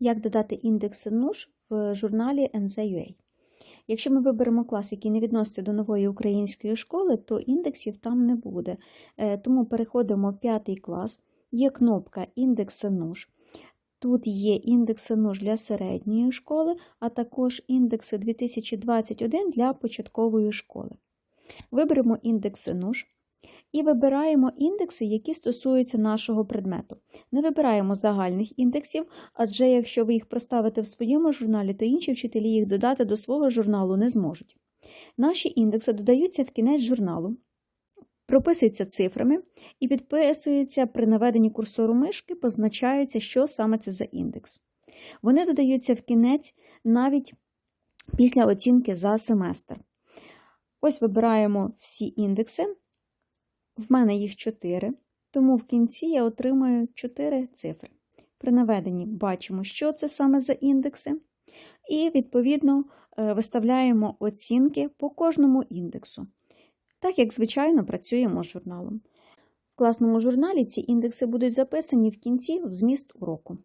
Як додати індекси НУШ в журналі NZUA. Якщо ми виберемо клас, який не відноситься до нової української школи, то індексів там не буде. Е, Тому переходимо в п'ятий клас, є кнопка індекси НУШ. Тут є індекси НУШ для середньої школи, а також індекси 2021 для початкової школи. Виберемо індекси НУШ і вибираємо індекси, які стосуються нашого предмету. Не вибираємо загальних індексів, адже якщо ви їх проставите в своєму журналі, то інші вчителі їх додати до свого журналу не зможуть. Наші індекси додаються в кінець журналу, прописуються цифрами і підписуються при наведенні курсору мишки, позначаються, що саме це за індекс. Вони додаються в кінець навіть після оцінки за семестр. Ось вибираємо всі індекси. В мене їх 4, тому в кінці я отримаю 4 цифри. При наведенні бачимо, що це саме за індекси, і, відповідно, е, виставляємо оцінки по кожному індексу, так як, звичайно, працюємо з журналом. В класному журналі ці індекси будуть записані в кінці в зміст уроку.